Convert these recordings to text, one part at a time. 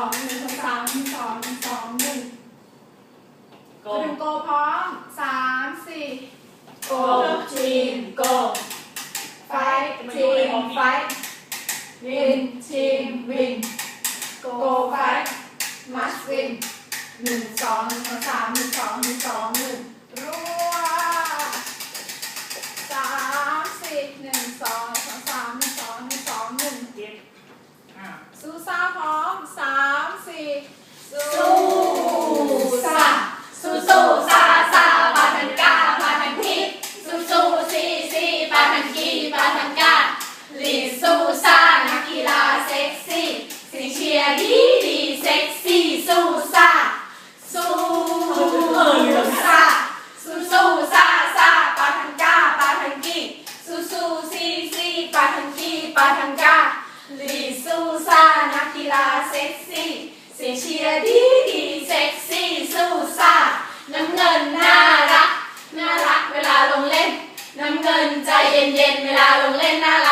องหนึ่งสองสามหนึ่งสองหนึ่งสองหนึ่งโกดึโกพร้อมสามสี่โกจีนโกไฟจีนไฟวินจีนวินโกไฟมัสวินหนึ่งสองหนึ่งสองสามหนึ่งสองหนึ่งสอง ยดีดีเซ็กซี่สู้ซาสู้ซ่าสู้สู้ซาซาปังก้าปาทังกีซูซูซีซีปาทังกี้ปาทังก้าลีสู้ซ่านักกีฬาเซ็กซี่เสียเชียดีดีเซ็กซี่สู้ซาน้ำเงินน่ารักน่ารักเวลาลงเล่น น้ำเงินใจเย็นเย็นเวลาลงเล่นน่ารัก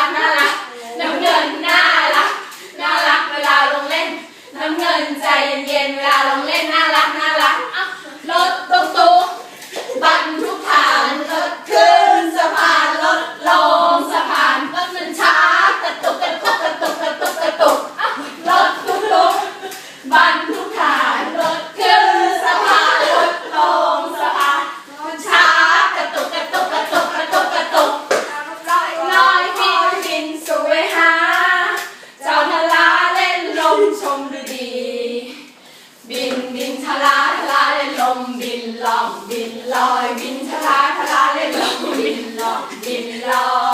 In love.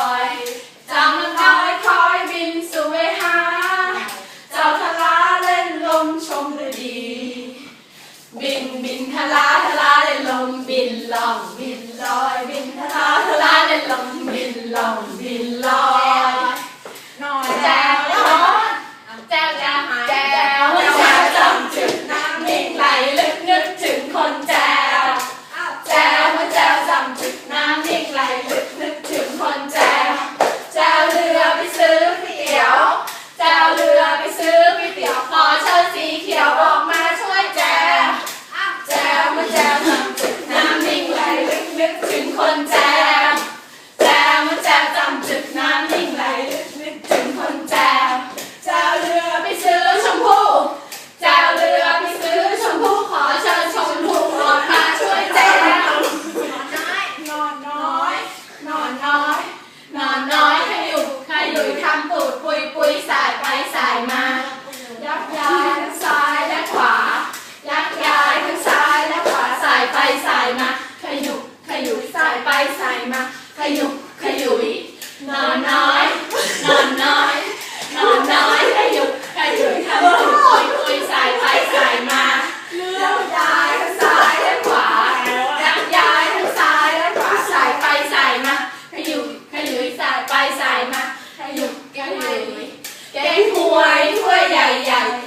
วยถ้วยใหญ่ๆ